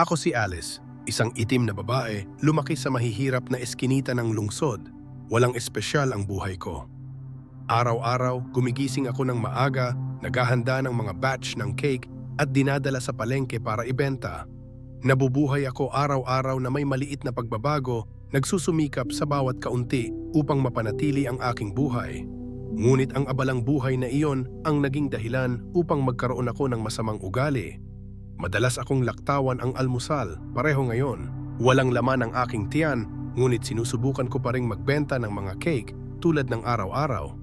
Ako si Alice, isang itim na babae, lumaki sa mahihirap na eskinita ng lungsod. Walang espesyal ang buhay ko. Araw-araw, gumigising ako ng maaga, naghahanda ng mga batch ng cake at dinadala sa palengke para ibenta. Nabubuhay ako araw-araw na may maliit na pagbabago, nagsusumikap sa bawat kaunti upang mapanatili ang aking buhay. Ngunit ang abalang buhay na iyon ang naging dahilan upang magkaroon ako ng masamang ugali. Madalas akong laktawan ang almusal, pareho ngayon. Walang laman ang aking tiyan, ngunit sinusubukan ko pa ring magbenta ng mga cake tulad ng araw-araw.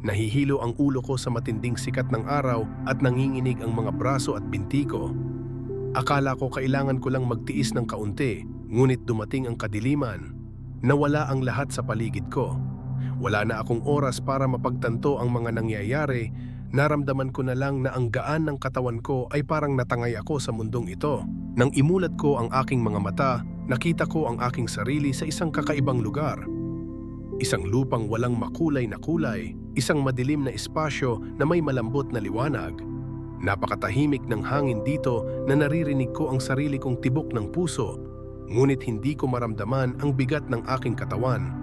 Nahihilo ang ulo ko sa matinding sikat ng araw at nanginginig ang mga braso at binti ko. Akala ko kailangan ko lang magtiis ng kaunti, ngunit dumating ang kadiliman. Nawala ang lahat sa paligid ko. Wala na akong oras para mapagtanto ang mga nangyayari, naramdaman ko na lang na ang gaan ng katawan ko ay parang natangay ako sa mundong ito. Nang imulat ko ang aking mga mata, nakita ko ang aking sarili sa isang kakaibang lugar. Isang lupang walang makulay na kulay, isang madilim na espasyo na may malambot na liwanag. Napakatahimik ng hangin dito na naririnig ko ang sarili kong tibok ng puso, ngunit hindi ko maramdaman ang bigat ng aking katawan.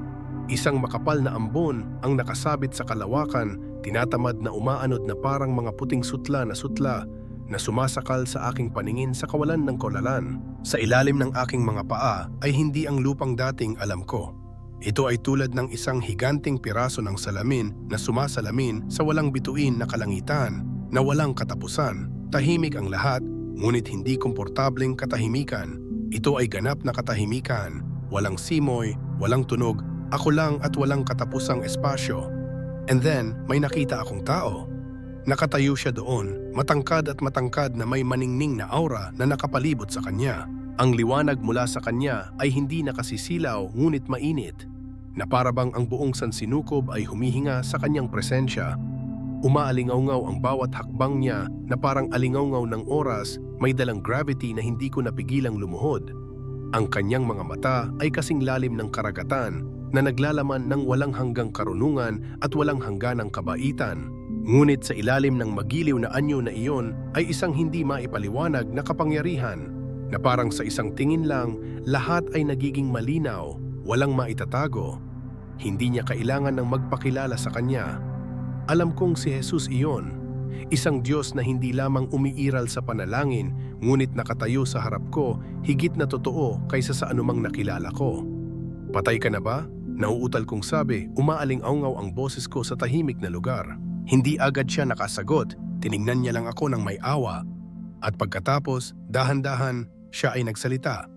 Isang makapal na ambon ang nakasabit sa kalawakan, tinatamad na umaanod na parang mga puting sutla na sutla na sumasakal sa aking paningin sa kawalan ng kolalan. Sa ilalim ng aking mga paa ay hindi ang lupang dating alam ko. Ito ay tulad ng isang higanting piraso ng salamin na sumasalamin sa walang bituin na kalangitan na walang katapusan. Tahimik ang lahat, ngunit hindi komportableng katahimikan. Ito ay ganap na katahimikan. Walang simoy, walang tunog, ako lang at walang katapusang espasyo. And then, may nakita akong tao. Nakatayo siya doon, matangkad at matangkad na may maningning na aura na nakapalibot sa kanya. Ang liwanag mula sa kanya ay hindi nakasisilaw ngunit mainit, na parabang ang buong sansinukob ay humihinga sa kanyang presensya. Umaalingaw-ngaw ang bawat hakbang niya na parang alingaw-ngaw ng oras, may dalang gravity na hindi ko napigilang lumuhod. Ang kanyang mga mata ay kasing lalim ng karagatan na naglalaman ng walang hanggang karunungan at walang hangganang kabaitan. Ngunit sa ilalim ng magiliw na anyo na iyon ay isang hindi maipaliwanag na kapangyarihan na parang sa isang tingin lang lahat ay nagiging malinaw, walang maitatago. Hindi niya kailangan ng magpakilala sa kanya. Alam kong si Jesus iyon, isang Diyos na hindi lamang umiiral sa panalangin ngunit nakatayo sa harap ko higit na totoo kaysa sa anumang nakilala ko. Patay ka na ba? Nauutal kong sabi, umaaling-aungaw ang boses ko sa tahimik na lugar. Hindi agad siya nakasagot, tiningnan niya lang ako ng may awa. At pagkatapos, dahan-dahan, siya ay nagsalita.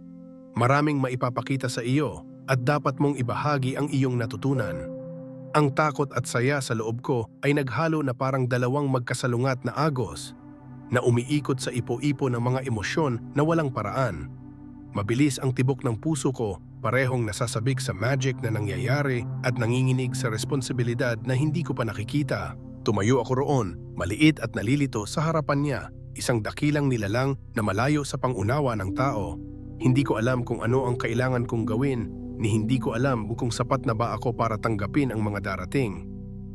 Maraming maipapakita sa iyo at dapat mong ibahagi ang iyong natutunan. Ang takot at saya sa loob ko ay naghalo na parang dalawang magkasalungat na agos na umiikot sa ipo-ipo ng mga emosyon na walang paraan. Mabilis ang tibok ng puso ko, parehong nasasabik sa magic na nangyayari at nanginginig sa responsibilidad na hindi ko pa nakikita. Tumayo ako roon, maliit at nalilito sa harapan niya, isang dakilang nilalang na malayo sa pangunawa ng tao. Hindi ko alam kung ano ang kailangan kong gawin, ni hindi ko alam kung sapat na ba ako para tanggapin ang mga darating.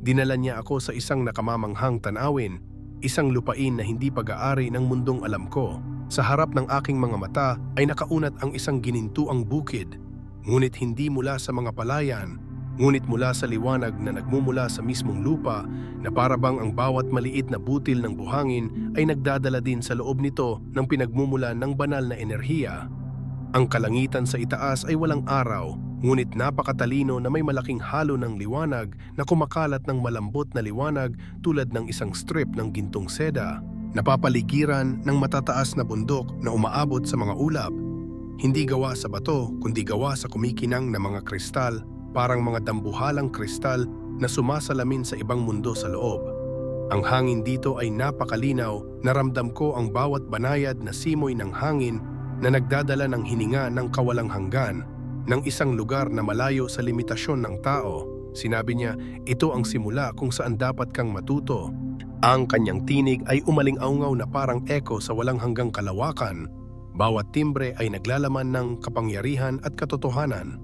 Dinala niya ako sa isang nakamamanghang tanawin, isang lupain na hindi pag-aari ng mundong alam ko. Sa harap ng aking mga mata ay nakaunat ang isang ginintuang bukid, ngunit hindi mula sa mga palayan, ngunit mula sa liwanag na nagmumula sa mismong lupa na parabang ang bawat maliit na butil ng buhangin ay nagdadala din sa loob nito ng pinagmumula ng banal na enerhiya. Ang kalangitan sa itaas ay walang araw, ngunit napakatalino na may malaking halo ng liwanag na kumakalat ng malambot na liwanag tulad ng isang strip ng gintong seda. Napapaligiran ng matataas na bundok na umaabot sa mga ulap. Hindi gawa sa bato, kundi gawa sa kumikinang na mga kristal, parang mga dambuhalang kristal na sumasalamin sa ibang mundo sa loob. Ang hangin dito ay napakalinaw, naramdam ko ang bawat banayad na simoy ng hangin na nagdadala ng hininga ng kawalang hanggan ng isang lugar na malayo sa limitasyon ng tao. Sinabi niya, ito ang simula kung saan dapat kang matuto. Ang kanyang tinig ay umaling-aungaw na parang echo sa walang hanggang kalawakan. Bawat timbre ay naglalaman ng kapangyarihan at katotohanan.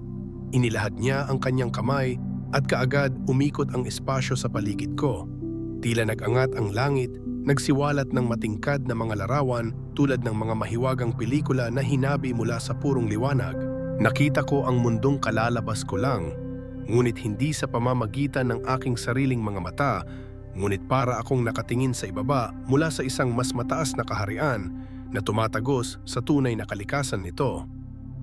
Inilahad niya ang kanyang kamay at kaagad umikot ang espasyo sa paligid ko. Tila nag-angat ang langit, nagsiwalat ng matingkad na mga larawan tulad ng mga mahiwagang pelikula na hinabi mula sa purong liwanag. Nakita ko ang mundong kalalabas ko lang, ngunit hindi sa pamamagitan ng aking sariling mga mata, ngunit para akong nakatingin sa ibaba mula sa isang mas mataas na kaharian na tumatagos sa tunay na kalikasan nito.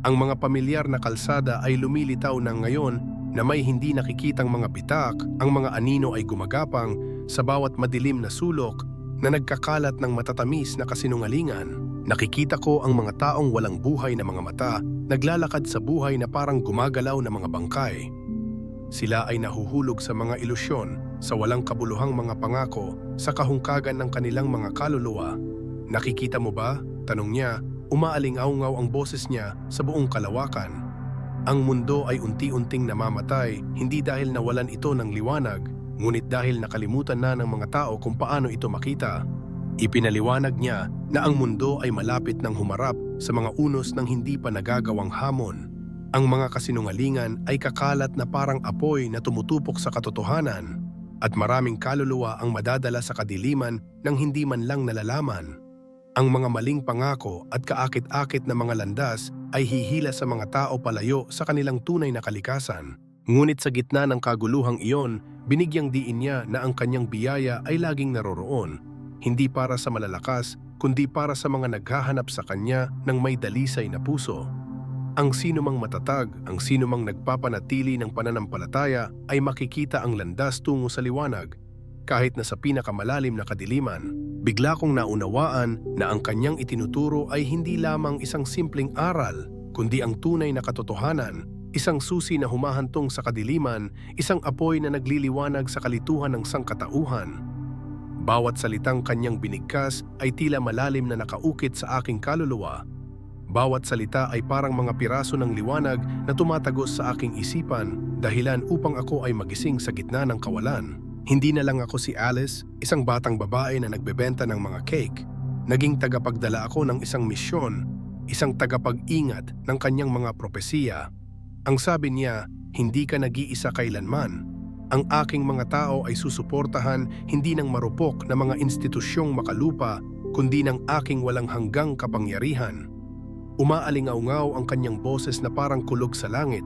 Ang mga pamilyar na kalsada ay lumilitaw ng ngayon na may hindi nakikitang mga bitak, ang mga anino ay gumagapang sa bawat madilim na sulok na nagkakalat ng matatamis na kasinungalingan. Nakikita ko ang mga taong walang buhay na mga mata, naglalakad sa buhay na parang gumagalaw na mga bangkay. Sila ay nahuhulog sa mga ilusyon, sa walang kabuluhang mga pangako, sa kahungkagan ng kanilang mga kaluluwa. Nakikita mo ba? Tanong niya, umaaling-aungaw ang boses niya sa buong kalawakan. Ang mundo ay unti-unting namamatay hindi dahil nawalan ito ng liwanag, ngunit dahil nakalimutan na ng mga tao kung paano ito makita. Ipinaliwanag niya na ang mundo ay malapit ng humarap sa mga unos ng hindi pa nagagawang hamon. Ang mga kasinungalingan ay kakalat na parang apoy na tumutupok sa katotohanan at maraming kaluluwa ang madadala sa kadiliman ng hindi man lang nalalaman. Ang mga maling pangako at kaakit-akit na mga landas ay hihila sa mga tao palayo sa kanilang tunay na kalikasan. Ngunit sa gitna ng kaguluhang iyon, binigyang diin niya na ang kanyang biyaya ay laging naroroon, hindi para sa malalakas, kundi para sa mga naghahanap sa kanya ng may dalisay na puso. Ang sinumang matatag, ang sinumang nagpapanatili ng pananampalataya ay makikita ang landas tungo sa liwanag. Kahit na sa pinakamalalim na kadiliman, bigla kong naunawaan na ang kanyang itinuturo ay hindi lamang isang simpleng aral, kundi ang tunay na katotohanan, isang susi na humahantong sa kadiliman, isang apoy na nagliliwanag sa kalituhan ng sangkatauhan. Bawat salitang kanyang binigkas ay tila malalim na nakaukit sa aking kaluluwa. Bawat salita ay parang mga piraso ng liwanag na tumatagos sa aking isipan dahilan upang ako ay magising sa gitna ng kawalan. Hindi na lang ako si Alice, isang batang babae na nagbebenta ng mga cake. Naging tagapagdala ako ng isang misyon, isang tagapag-ingat ng kanyang mga propesiya. Ang sabi niya, hindi ka nag-iisa kailanman. Ang aking mga tao ay susuportahan hindi ng marupok na mga institusyong makalupa, kundi ng aking walang hanggang kapangyarihan. Umaalingaungaw ang kanyang boses na parang kulog sa langit.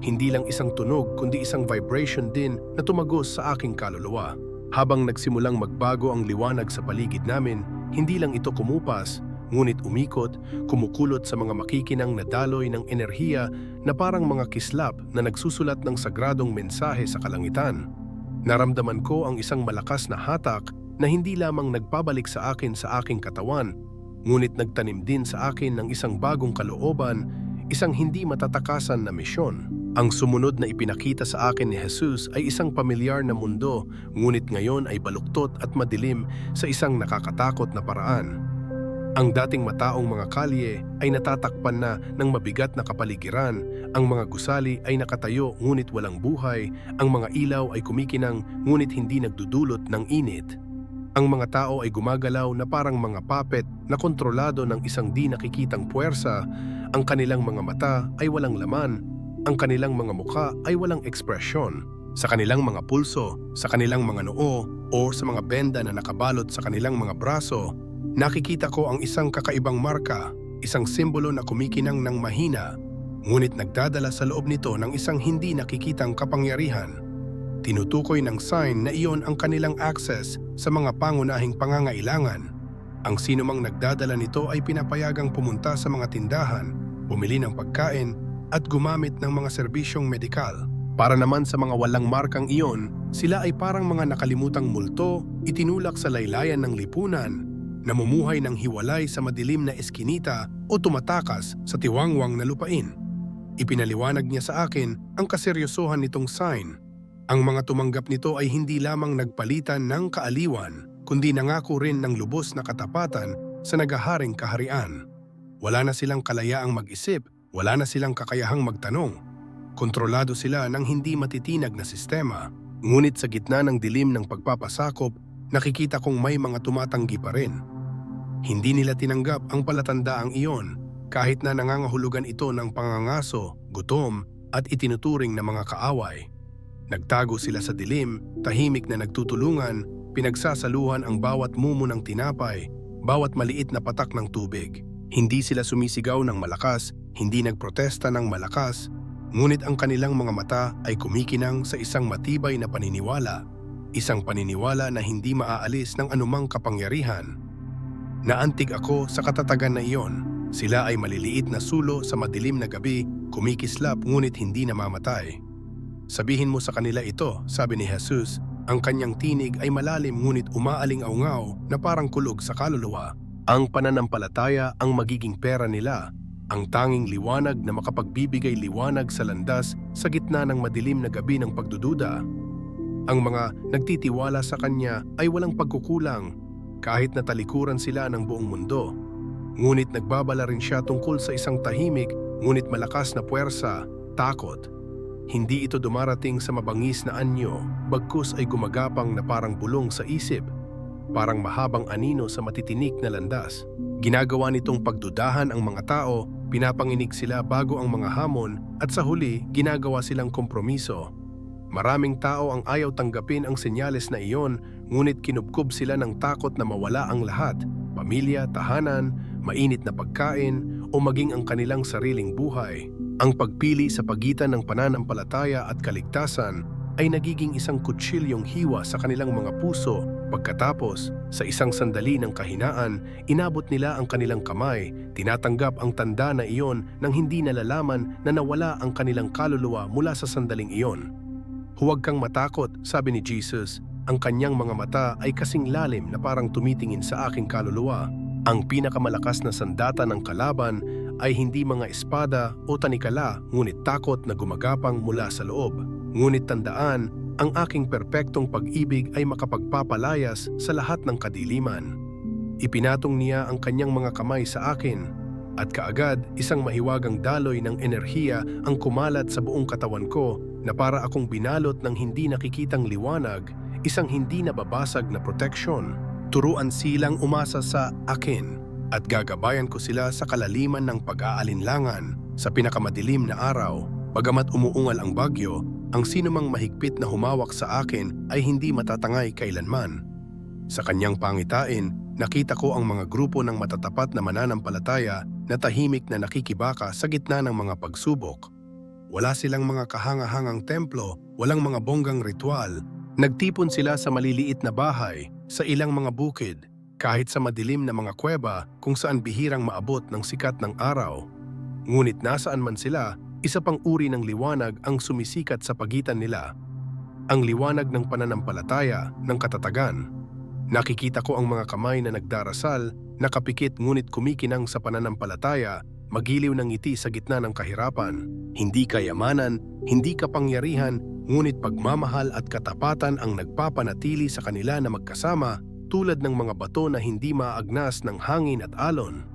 Hindi lang isang tunog kundi isang vibration din na tumagos sa aking kaluluwa. Habang nagsimulang magbago ang liwanag sa paligid namin, hindi lang ito kumupas, ngunit umikot, kumukulot sa mga makikinang na daloy ng enerhiya na parang mga kislap na nagsusulat ng sagradong mensahe sa kalangitan. Naramdaman ko ang isang malakas na hatak na hindi lamang nagpabalik sa akin sa aking katawan, ngunit nagtanim din sa akin ng isang bagong kalooban, isang hindi matatakasan na misyon. Ang sumunod na ipinakita sa akin ni Jesus ay isang pamilyar na mundo, ngunit ngayon ay baluktot at madilim sa isang nakakatakot na paraan. Ang dating mataong mga kalye ay natatakpan na ng mabigat na kapaligiran, ang mga gusali ay nakatayo ngunit walang buhay, ang mga ilaw ay kumikinang ngunit hindi nagdudulot ng init. Ang mga tao ay gumagalaw na parang mga puppet na kontrolado ng isang di nakikitang puwersa, ang kanilang mga mata ay walang laman, ang kanilang mga muka ay walang ekspresyon. Sa kanilang mga pulso, sa kanilang mga noo, o sa mga benda na nakabalot sa kanilang mga braso, nakikita ko ang isang kakaibang marka, isang simbolo na kumikinang ng mahina, ngunit nagdadala sa loob nito ng isang hindi nakikitang kapangyarihan. Tinutukoy ng sign na iyon ang kanilang access sa mga pangunahing pangangailangan. Ang sinumang nagdadala nito ay pinapayagang pumunta sa mga tindahan, bumili ng pagkain, at gumamit ng mga serbisyong medikal. Para naman sa mga walang markang iyon, sila ay parang mga nakalimutang multo, itinulak sa laylayan ng lipunan, namumuhay ng hiwalay sa madilim na eskinita o tumatakas sa tiwangwang na lupain. Ipinaliwanag niya sa akin ang kaseryosohan nitong sign. Ang mga tumanggap nito ay hindi lamang nagpalitan ng kaaliwan, kundi nangako rin ng lubos na katapatan sa nagaharing kaharian. Wala na silang kalayaang mag-isip, wala na silang kakayahang magtanong. Kontrolado sila ng hindi matitinag na sistema. Ngunit sa gitna ng dilim ng pagpapasakop, nakikita kong may mga tumatanggi pa rin. Hindi nila tinanggap ang palatandaang iyon kahit na nangangahulugan ito ng pangangaso, gutom at itinuturing na mga kaaway. Nagtago sila sa dilim, tahimik na nagtutulungan, pinagsasaluhan ang bawat mumo ng tinapay, bawat maliit na patak ng tubig. Hindi sila sumisigaw ng malakas, hindi nagprotesta ng malakas, ngunit ang kanilang mga mata ay kumikinang sa isang matibay na paniniwala, isang paniniwala na hindi maaalis ng anumang kapangyarihan. Naantig ako sa katatagan na iyon. Sila ay maliliit na sulo sa madilim na gabi, kumikislap ngunit hindi namamatay. Sabihin mo sa kanila ito, sabi ni Jesus, ang kanyang tinig ay malalim ngunit umaaling-aungaw na parang kulog sa kaluluwa. Ang pananampalataya ang magiging pera nila, ang tanging liwanag na makapagbibigay liwanag sa landas sa gitna ng madilim na gabi ng pagdududa. Ang mga nagtitiwala sa kanya ay walang pagkukulang kahit na talikuran sila ng buong mundo. Ngunit nagbabala rin siya tungkol sa isang tahimik ngunit malakas na puwersa, takot. Hindi ito dumarating sa mabangis na anyo, bagkus ay gumagapang na parang bulong sa isip, parang mahabang anino sa matitinik na landas. Ginagawa nitong pagdudahan ang mga tao, pinapanginig sila bago ang mga hamon at sa huli ginagawa silang kompromiso. Maraming tao ang ayaw tanggapin ang senyales na iyon, ngunit kinubkob sila ng takot na mawala ang lahat, pamilya, tahanan, mainit na pagkain, o maging ang kanilang sariling buhay. Ang pagpili sa pagitan ng pananampalataya at kaligtasan ay nagiging isang kutsilyong hiwa sa kanilang mga puso pagkatapos sa isang sandali ng kahinaan, inabot nila ang kanilang kamay, tinatanggap ang tanda na iyon nang hindi nalalaman na nawala ang kanilang kaluluwa mula sa sandaling iyon. Huwag kang matakot, sabi ni Jesus, ang kanyang mga mata ay kasing lalim na parang tumitingin sa aking kaluluwa. Ang pinakamalakas na sandata ng kalaban ay hindi mga espada o tanikala ngunit takot na gumagapang mula sa loob. Ngunit tandaan, ang aking perpektong pag-ibig ay makapagpapalayas sa lahat ng kadiliman. Ipinatong niya ang kanyang mga kamay sa akin at kaagad isang mahiwagang daloy ng enerhiya ang kumalat sa buong katawan ko na para akong binalot ng hindi nakikitang liwanag, isang hindi nababasag na proteksyon. Turuan silang umasa sa akin at gagabayan ko sila sa kalaliman ng pag-aalinlangan sa pinakamadilim na araw. Bagamat umuungal ang bagyo, ang sinumang mahigpit na humawak sa akin ay hindi matatangay kailanman. Sa kanyang pangitain, nakita ko ang mga grupo ng matatapat na mananampalataya na tahimik na nakikibaka sa gitna ng mga pagsubok. Wala silang mga kahangahangang templo, walang mga bonggang ritual. Nagtipon sila sa maliliit na bahay, sa ilang mga bukid, kahit sa madilim na mga kuweba kung saan bihirang maabot ng sikat ng araw. Ngunit nasaan man sila, isa pang uri ng liwanag ang sumisikat sa pagitan nila. Ang liwanag ng pananampalataya, ng katatagan. Nakikita ko ang mga kamay na nagdarasal, nakapikit ngunit kumikinang sa pananampalataya, magiliw ng ngiti sa gitna ng kahirapan. Hindi kayamanan, hindi kapangyarihan, ngunit pagmamahal at katapatan ang nagpapanatili sa kanila na magkasama tulad ng mga bato na hindi maagnas ng hangin at alon.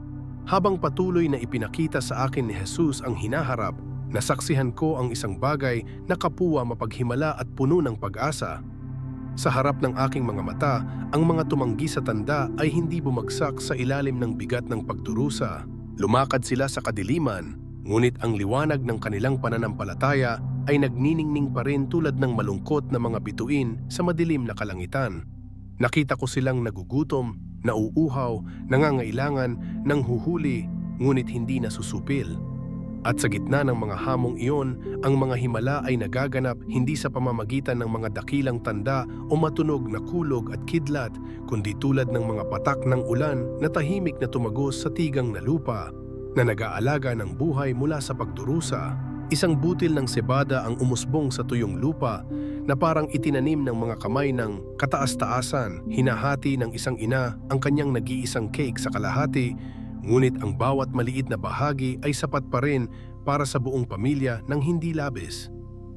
Habang patuloy na ipinakita sa akin ni Jesus ang hinaharap, nasaksihan ko ang isang bagay na kapuwa mapaghimala at puno ng pag-asa. Sa harap ng aking mga mata, ang mga tumanggi sa tanda ay hindi bumagsak sa ilalim ng bigat ng pagdurusa. Lumakad sila sa kadiliman, ngunit ang liwanag ng kanilang pananampalataya ay nagniningning pa rin tulad ng malungkot na mga bituin sa madilim na kalangitan. Nakita ko silang nagugutom, nauuhaw, nangangailangan, nang huhuli, ngunit hindi nasusupil. At sa gitna ng mga hamong iyon, ang mga himala ay nagaganap hindi sa pamamagitan ng mga dakilang tanda o matunog na kulog at kidlat, kundi tulad ng mga patak ng ulan na tahimik na tumagos sa tigang na lupa, na nag-aalaga ng buhay mula sa pagdurusa. Isang butil ng sebada ang umusbong sa tuyong lupa na parang itinanim ng mga kamay ng kataas-taasan, hinahati ng isang ina ang kanyang nag-iisang cake sa kalahati, ngunit ang bawat maliit na bahagi ay sapat pa rin para sa buong pamilya ng hindi labis.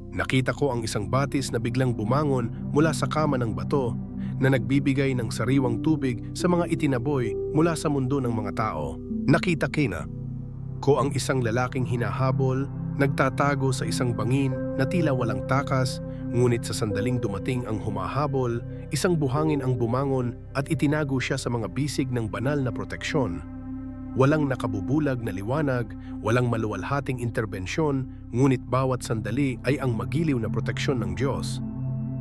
Nakita ko ang isang batis na biglang bumangon mula sa kama ng bato na nagbibigay ng sariwang tubig sa mga itinaboy mula sa mundo ng mga tao. Nakita kina ko ang isang lalaking hinahabol, nagtatago sa isang bangin na tila walang takas, ngunit sa sandaling dumating ang humahabol, isang buhangin ang bumangon at itinago siya sa mga bisig ng banal na proteksyon. Walang nakabubulag na liwanag, walang maluwalhating interbensyon, ngunit bawat sandali ay ang magiliw na proteksyon ng Diyos.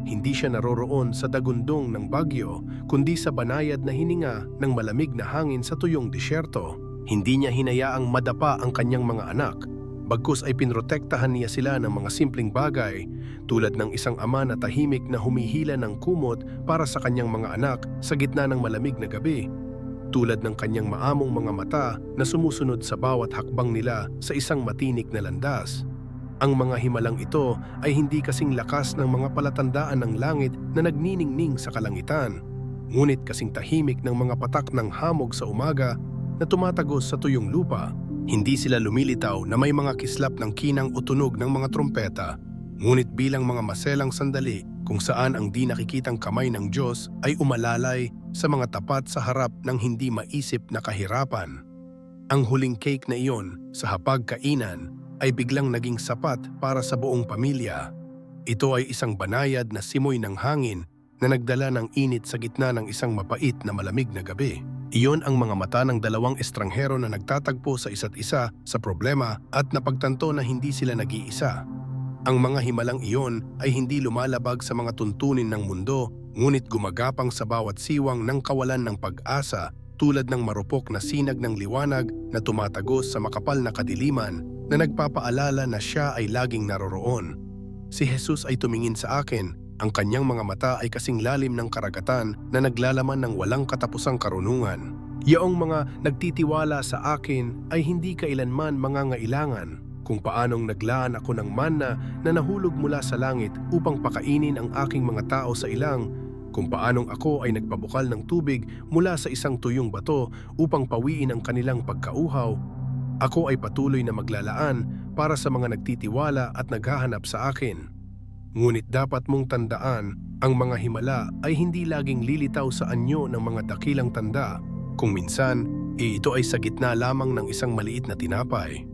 hindi siya naroroon sa dagundong ng bagyo, kundi sa banayad na hininga ng malamig na hangin sa tuyong disyerto. Hindi niya hinayaang madapa ang kanyang mga anak, bagkus ay pinrotektahan niya sila ng mga simpleng bagay tulad ng isang ama na tahimik na humihila ng kumot para sa kanyang mga anak sa gitna ng malamig na gabi. Tulad ng kanyang maamong mga mata na sumusunod sa bawat hakbang nila sa isang matinik na landas. Ang mga himalang ito ay hindi kasing lakas ng mga palatandaan ng langit na nagniningning sa kalangitan, ngunit kasing tahimik ng mga patak ng hamog sa umaga na tumatagos sa tuyong lupa. Hindi sila lumilitaw na may mga kislap ng kinang o tunog ng mga trompeta, ngunit bilang mga maselang sandali kung saan ang di nakikitang kamay ng Diyos ay umalalay sa mga tapat sa harap ng hindi maisip na kahirapan. Ang huling cake na iyon sa hapag-kainan ay biglang naging sapat para sa buong pamilya. Ito ay isang banayad na simoy ng hangin na nagdala ng init sa gitna ng isang mapait na malamig na gabi. Iyon ang mga mata ng dalawang estranghero na nagtatagpo sa isa't isa sa problema at napagtanto na hindi sila nag-iisa. Ang mga himalang iyon ay hindi lumalabag sa mga tuntunin ng mundo, ngunit gumagapang sa bawat siwang ng kawalan ng pag-asa tulad ng marupok na sinag ng liwanag na tumatagos sa makapal na kadiliman na nagpapaalala na siya ay laging naroroon. Si Jesus ay tumingin sa akin, ang kanyang mga mata ay kasing lalim ng karagatan na naglalaman ng walang katapusang karunungan. Yaong mga nagtitiwala sa akin ay hindi kailanman mangangailangan kung paanong naglaan ako ng manna na nahulog mula sa langit upang pakainin ang aking mga tao sa ilang, kung paanong ako ay nagpabukal ng tubig mula sa isang tuyong bato upang pawiin ang kanilang pagkauhaw, ako ay patuloy na maglalaan para sa mga nagtitiwala at naghahanap sa akin. Ngunit dapat mong tandaan, ang mga himala ay hindi laging lilitaw sa anyo ng mga dakilang tanda. Kung minsan, eh, ito ay sa gitna lamang ng isang maliit na tinapay.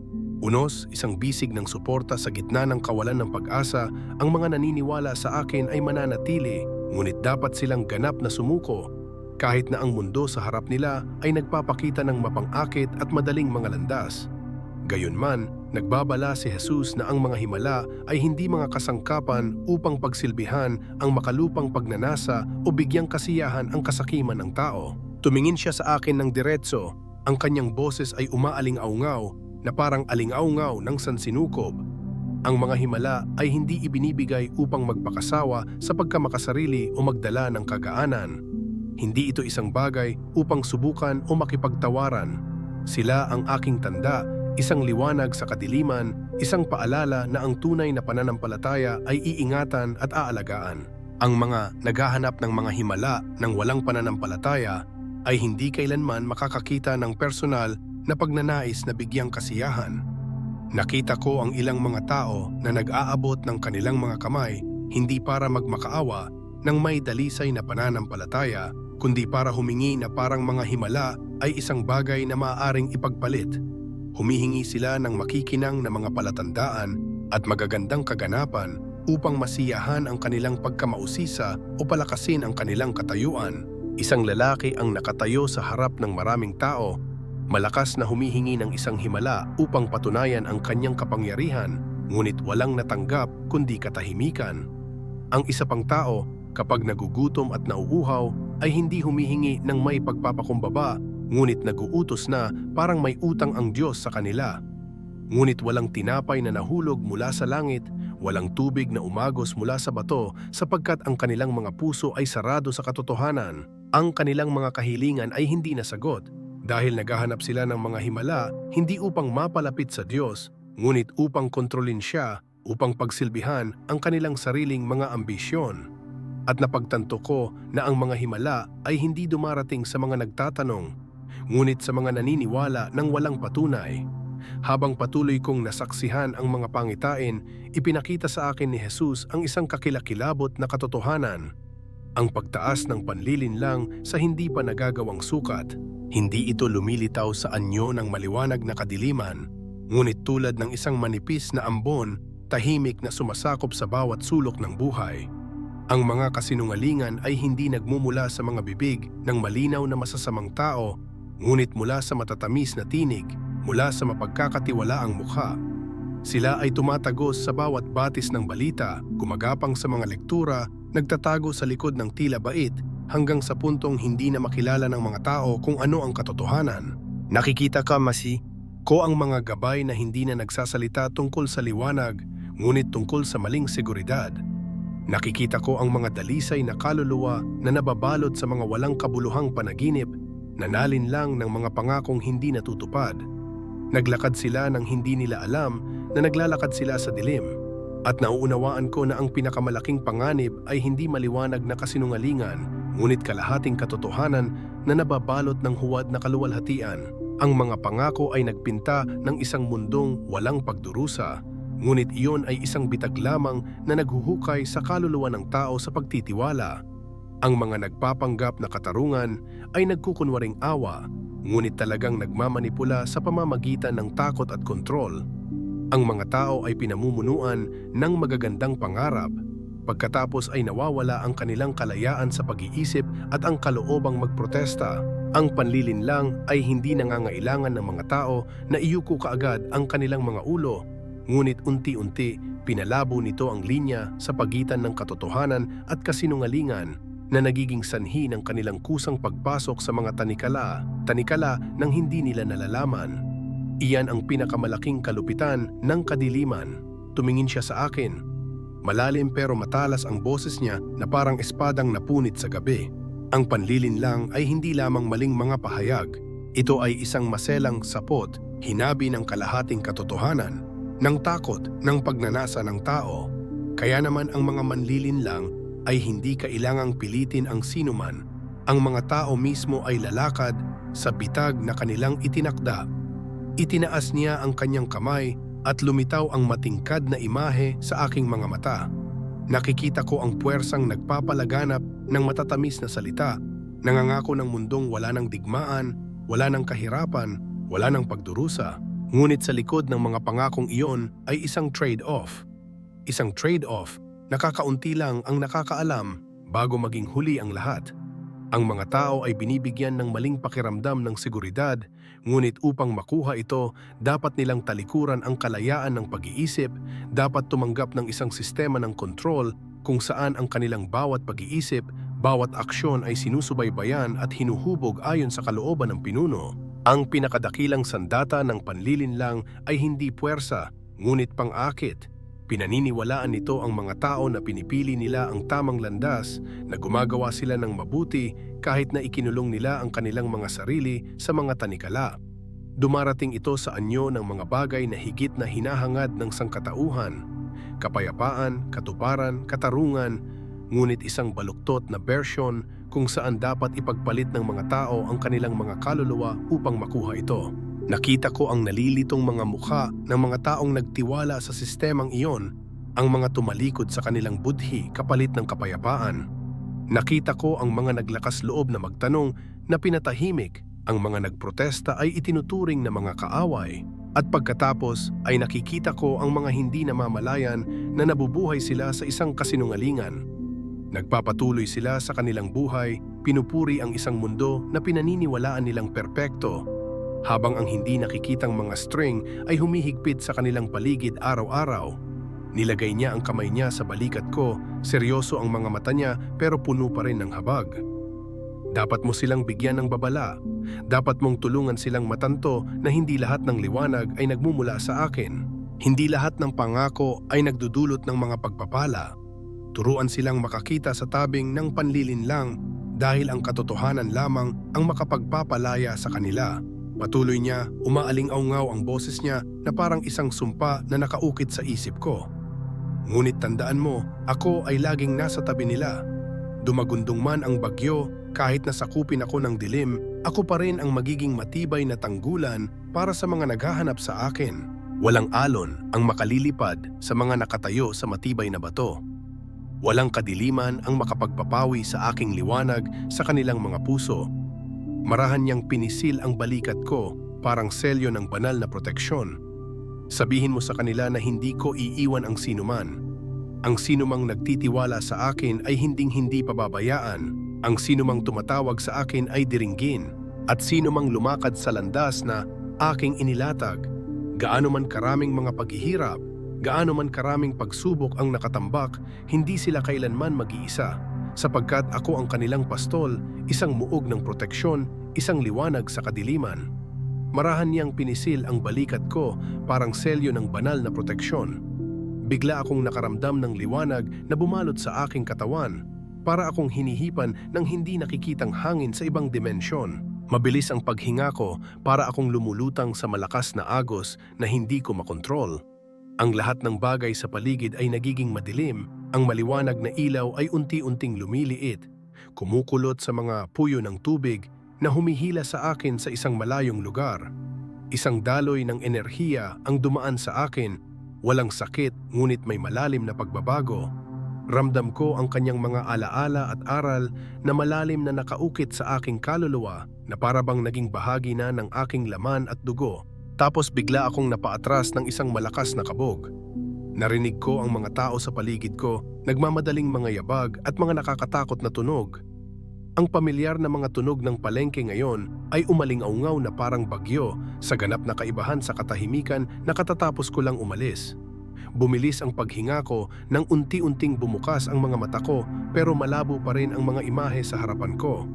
Unos, isang bisig ng suporta sa gitna ng kawalan ng pag-asa, ang mga naniniwala sa akin ay mananatili, ngunit dapat silang ganap na sumuko. Kahit na ang mundo sa harap nila ay nagpapakita ng mapangakit at madaling mga landas. Gayunman, nagbabala si Jesus na ang mga himala ay hindi mga kasangkapan upang pagsilbihan ang makalupang pagnanasa o bigyang kasiyahan ang kasakiman ng tao. Tumingin siya sa akin ng diretso, ang kanyang boses ay umaaling-aungaw na parang aling-aungaw ng sansinukob. Ang mga himala ay hindi ibinibigay upang magpakasawa sa pagkamakasarili o magdala ng kagaanan. Hindi ito isang bagay upang subukan o makipagtawaran. Sila ang aking tanda, isang liwanag sa kadiliman, isang paalala na ang tunay na pananampalataya ay iingatan at aalagaan. Ang mga naghahanap ng mga himala ng walang pananampalataya ay hindi kailanman makakakita ng personal na pagnanais na bigyang kasiyahan. Nakita ko ang ilang mga tao na nag-aabot ng kanilang mga kamay hindi para magmakaawa ng may dalisay na pananampalataya, kundi para humingi na parang mga himala ay isang bagay na maaaring ipagpalit. Humihingi sila ng makikinang na mga palatandaan at magagandang kaganapan upang masiyahan ang kanilang pagkamausisa o palakasin ang kanilang katayuan. Isang lalaki ang nakatayo sa harap ng maraming tao Malakas na humihingi ng isang himala upang patunayan ang kanyang kapangyarihan, ngunit walang natanggap kundi katahimikan. Ang isa pang tao, kapag nagugutom at nauuhaw, ay hindi humihingi ng may pagpapakumbaba, ngunit naguutos na parang may utang ang Diyos sa kanila. Ngunit walang tinapay na nahulog mula sa langit, walang tubig na umagos mula sa bato sapagkat ang kanilang mga puso ay sarado sa katotohanan. Ang kanilang mga kahilingan ay hindi nasagot, dahil naghahanap sila ng mga himala hindi upang mapalapit sa Diyos, ngunit upang kontrolin siya upang pagsilbihan ang kanilang sariling mga ambisyon. At napagtanto ko na ang mga himala ay hindi dumarating sa mga nagtatanong, ngunit sa mga naniniwala ng walang patunay. Habang patuloy kong nasaksihan ang mga pangitain, ipinakita sa akin ni Jesus ang isang kakilakilabot na katotohanan. Ang pagtaas ng panlilin lang sa hindi pa nagagawang sukat. Hindi ito lumilitaw sa anyo ng maliwanag na kadiliman, ngunit tulad ng isang manipis na ambon, tahimik na sumasakop sa bawat sulok ng buhay. Ang mga kasinungalingan ay hindi nagmumula sa mga bibig ng malinaw na masasamang tao, ngunit mula sa matatamis na tinig, mula sa mapagkakatiwalaang mukha. Sila ay tumatagos sa bawat batis ng balita, gumagapang sa mga lektura, nagtatago sa likod ng tila bait hanggang sa puntong hindi na makilala ng mga tao kung ano ang katotohanan. Nakikita ka, Masi, ko ang mga gabay na hindi na nagsasalita tungkol sa liwanag, ngunit tungkol sa maling seguridad. Nakikita ko ang mga dalisay na kaluluwa na nababalot sa mga walang kabuluhang panaginip, nanalin lang ng mga pangakong hindi natutupad. Naglakad sila nang hindi nila alam na naglalakad sila sa dilim. At nauunawaan ko na ang pinakamalaking panganib ay hindi maliwanag na kasinungalingan, ngunit kalahating katotohanan na nababalot ng huwad na kaluwalhatian. Ang mga pangako ay nagpinta ng isang mundong walang pagdurusa, ngunit iyon ay isang bitag lamang na naghuhukay sa kaluluwa ng tao sa pagtitiwala. Ang mga nagpapanggap na katarungan ay nagkukunwaring awa, ngunit talagang nagmamanipula sa pamamagitan ng takot at kontrol. Ang mga tao ay pinamumunuan ng magagandang pangarap, pagkatapos ay nawawala ang kanilang kalayaan sa pag-iisip at ang kaloobang magprotesta. Ang panlilinlang ay hindi nangangailangan ng mga tao na iyuko kaagad ang kanilang mga ulo, ngunit unti-unti pinalabo nito ang linya sa pagitan ng katotohanan at kasinungalingan na nagiging sanhi ng kanilang kusang pagpasok sa mga tanikala, tanikala ng hindi nila nalalaman. Iyan ang pinakamalaking kalupitan ng kadiliman. Tumingin siya sa akin. Malalim pero matalas ang boses niya na parang espadang napunit sa gabi. Ang panlilinlang ay hindi lamang maling mga pahayag. Ito ay isang maselang sapot, hinabi ng kalahating katotohanan, ng takot ng pagnanasa ng tao. Kaya naman ang mga manlilinlang ay hindi kailangang pilitin ang sinuman. Ang mga tao mismo ay lalakad sa bitag na kanilang itinakda. Itinaas niya ang kanyang kamay at lumitaw ang matingkad na imahe sa aking mga mata. Nakikita ko ang puwersang nagpapalaganap ng matatamis na salita, nangangako ng mundong wala ng digmaan, wala ng kahirapan, wala ng pagdurusa. Ngunit sa likod ng mga pangakong iyon ay isang trade-off. Isang trade-off Nakakaunti lang ang nakakaalam bago maging huli ang lahat. Ang mga tao ay binibigyan ng maling pakiramdam ng seguridad, ngunit upang makuha ito, dapat nilang talikuran ang kalayaan ng pag-iisip, dapat tumanggap ng isang sistema ng kontrol kung saan ang kanilang bawat pag-iisip, bawat aksyon ay sinusubaybayan at hinuhubog ayon sa kalooban ng pinuno. Ang pinakadakilang sandata ng panlilinlang ay hindi puwersa, ngunit pang-akit, Pinaniniwalaan nito ang mga tao na pinipili nila ang tamang landas na gumagawa sila ng mabuti kahit na ikinulong nila ang kanilang mga sarili sa mga tanikala. Dumarating ito sa anyo ng mga bagay na higit na hinahangad ng sangkatauhan, kapayapaan, katuparan, katarungan, ngunit isang baluktot na bersyon kung saan dapat ipagpalit ng mga tao ang kanilang mga kaluluwa upang makuha ito. Nakita ko ang nalilitong mga mukha ng mga taong nagtiwala sa sistemang iyon, ang mga tumalikod sa kanilang budhi kapalit ng kapayapaan. Nakita ko ang mga naglakas loob na magtanong na pinatahimik, ang mga nagprotesta ay itinuturing na mga kaaway. At pagkatapos ay nakikita ko ang mga hindi namamalayan na nabubuhay sila sa isang kasinungalingan. Nagpapatuloy sila sa kanilang buhay, pinupuri ang isang mundo na pinaniniwalaan nilang perpekto habang ang hindi nakikitang mga string ay humihigpit sa kanilang paligid araw-araw. Nilagay niya ang kamay niya sa balikat ko, seryoso ang mga mata niya pero puno pa rin ng habag. Dapat mo silang bigyan ng babala. Dapat mong tulungan silang matanto na hindi lahat ng liwanag ay nagmumula sa akin. Hindi lahat ng pangako ay nagdudulot ng mga pagpapala. Turuan silang makakita sa tabing ng panlilinlang dahil ang katotohanan lamang ang makapagpapalaya sa kanila. Patuloy niya, umaaling-aungaw ang boses niya na parang isang sumpa na nakaukit sa isip ko. Ngunit tandaan mo, ako ay laging nasa tabi nila. Dumagundong man ang bagyo, kahit nasakupin ako ng dilim, ako pa rin ang magiging matibay na tanggulan para sa mga naghahanap sa akin. Walang alon ang makalilipad sa mga nakatayo sa matibay na bato. Walang kadiliman ang makapagpapawi sa aking liwanag sa kanilang mga puso Marahan niyang pinisil ang balikat ko parang selyo ng banal na proteksyon. Sabihin mo sa kanila na hindi ko iiwan ang sinuman. Ang sinumang nagtitiwala sa akin ay hinding-hindi pababayaan. Ang sinumang tumatawag sa akin ay diringgin. At sinumang lumakad sa landas na aking inilatag, Gaano man karaming mga paghihirap, gaano man karaming pagsubok ang nakatambak, hindi sila kailanman mag-iisa. Sapagkat ako ang kanilang pastol, isang muog ng proteksyon, isang liwanag sa kadiliman. Marahan niyang pinisil ang balikat ko parang selyo ng banal na proteksyon. Bigla akong nakaramdam ng liwanag na bumalot sa aking katawan para akong hinihipan ng hindi nakikitang hangin sa ibang dimensyon. Mabilis ang paghinga ko para akong lumulutang sa malakas na agos na hindi ko makontrol. Ang lahat ng bagay sa paligid ay nagiging madilim, ang maliwanag na ilaw ay unti-unting lumiliit, kumukulot sa mga puyo ng tubig na humihila sa akin sa isang malayong lugar. Isang daloy ng enerhiya ang dumaan sa akin, walang sakit ngunit may malalim na pagbabago. Ramdam ko ang kanyang mga alaala at aral na malalim na nakaukit sa aking kaluluwa na parabang naging bahagi na ng aking laman at dugo. Tapos bigla akong napaatras ng isang malakas na kabog. Narinig ko ang mga tao sa paligid ko, nagmamadaling mga yabag at mga nakakatakot na tunog. Ang pamilyar na mga tunog ng palengke ngayon ay umalingaungaw na parang bagyo sa ganap na kaibahan sa katahimikan na katatapos ko lang umalis. Bumilis ang paghinga ko nang unti-unting bumukas ang mga mata ko pero malabo pa rin ang mga imahe sa harapan ko.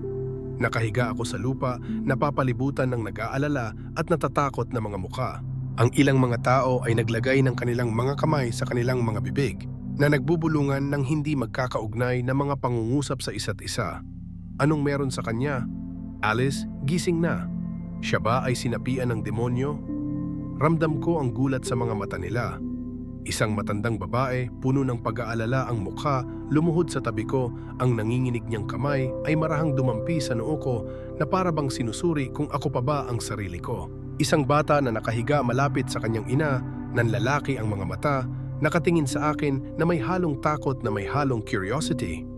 Nakahiga ako sa lupa, napapalibutan ng nag-aalala at natatakot na mga muka. Ang ilang mga tao ay naglagay ng kanilang mga kamay sa kanilang mga bibig na nagbubulungan ng hindi magkakaugnay na mga pangungusap sa isa't isa. Anong meron sa kanya? Alice, gising na. Siya ba ay sinapian ng demonyo? Ramdam ko ang gulat sa mga mata nila. Isang matandang babae, puno ng pag-aalala ang mukha, lumuhod sa tabi ko, ang nanginginig niyang kamay ay marahang dumampi sa noo ko na para bang sinusuri kung ako pa ba ang sarili ko. Isang bata na nakahiga malapit sa kanyang ina, nanlalaki ang mga mata, nakatingin sa akin na may halong takot na may halong curiosity.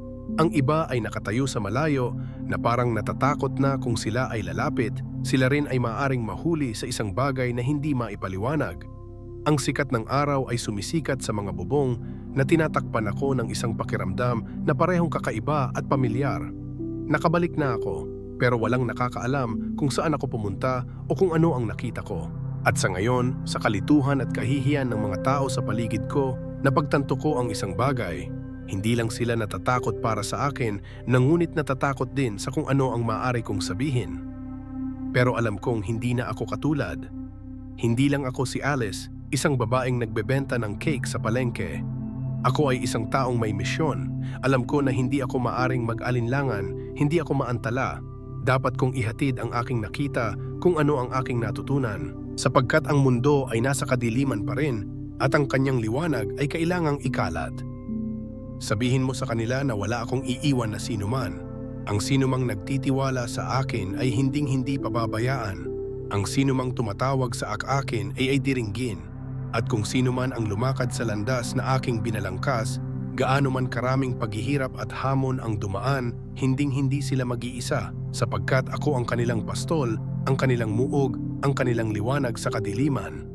Ang iba ay nakatayo sa malayo na parang natatakot na kung sila ay lalapit, sila rin ay maaring mahuli sa isang bagay na hindi maipaliwanag. Ang sikat ng araw ay sumisikat sa mga bubong na tinatakpan ako ng isang pakiramdam na parehong kakaiba at pamilyar. Nakabalik na ako, pero walang nakakaalam kung saan ako pumunta o kung ano ang nakita ko. At sa ngayon, sa kalituhan at kahihiyan ng mga tao sa paligid ko, napagtanto ko ang isang bagay. Hindi lang sila natatakot para sa akin, nangunit natatakot din sa kung ano ang maaari kong sabihin. Pero alam kong hindi na ako katulad. Hindi lang ako si Alice, isang babaeng nagbebenta ng cake sa palengke. Ako ay isang taong may misyon. Alam ko na hindi ako maaring mag-alinlangan, hindi ako maantala. Dapat kong ihatid ang aking nakita kung ano ang aking natutunan. Sapagkat ang mundo ay nasa kadiliman pa rin at ang kanyang liwanag ay kailangang ikalat. Sabihin mo sa kanila na wala akong iiwan na sinuman. Ang sinumang nagtitiwala sa akin ay hinding-hindi pababayaan. Ang sinumang tumatawag sa ak-akin ay ay diringgin. At kung sino man ang lumakad sa landas na aking binalangkas, gaano man karaming paghihirap at hamon ang dumaan, hinding-hindi sila mag-iisa sapagkat ako ang kanilang pastol, ang kanilang muog, ang kanilang liwanag sa kadiliman.